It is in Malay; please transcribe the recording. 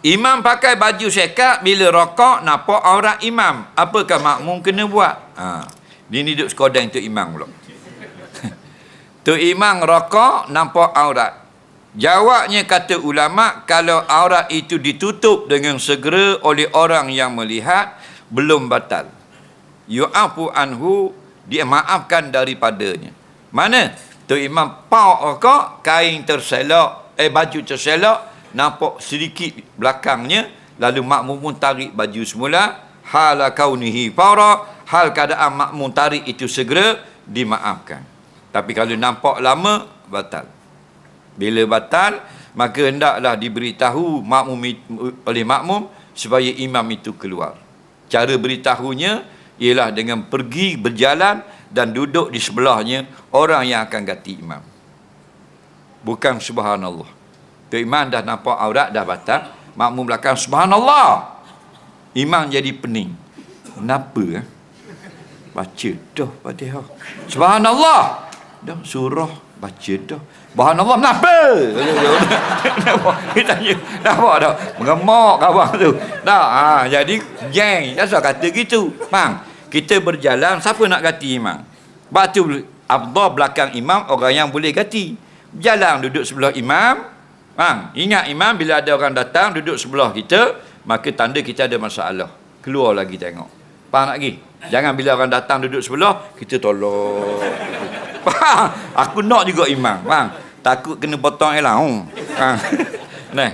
Imam pakai baju sekat bila rokok nampak aurat imam. Apakah makmum kena buat? Ha. Dia ni duduk sekodang tu imam pula. tu imam rokok nampak aurat. Jawabnya kata ulama kalau aurat itu ditutup dengan segera oleh orang yang melihat belum batal. Yu'afu anhu dia maafkan daripadanya. Mana? Tu imam pau rokok kain terselok eh baju terselok nampak sedikit belakangnya lalu makmum pun tarik baju semula. Hala kaunihi fara hal keadaan makmum tarik itu segera dimaafkan. Tapi kalau nampak lama batal. Bila batal maka hendaklah diberitahu makmum oleh makmum supaya imam itu keluar. Cara beritahunya ialah dengan pergi berjalan dan duduk di sebelahnya orang yang akan ganti imam. Bukan subhanallah Tu imam dah nampak aurat dah batal. Makmum belakang subhanallah. Imam jadi pening. Kenapa eh? Baca dah Fatihah. Subhanallah. Dah surah baca dah. Subhanallah kenapa? Kenapa? Dia tanya. Nampak tak? Mengemak kawan tu. Dah, ha, jadi geng. Jangan kata gitu. Mang, kita berjalan, siapa nak ganti imam? Batu Abdul belakang imam, orang yang boleh ganti. Jalan duduk sebelah imam, Bang, ingat imam bila ada orang datang duduk sebelah kita, maka tanda kita ada masalah. Keluar lagi tengok. Faham lagi? Jangan bila orang datang duduk sebelah, kita tolong. Faham? Aku nak juga imam. Faham? Takut kena potong elah. Hmm. Nah.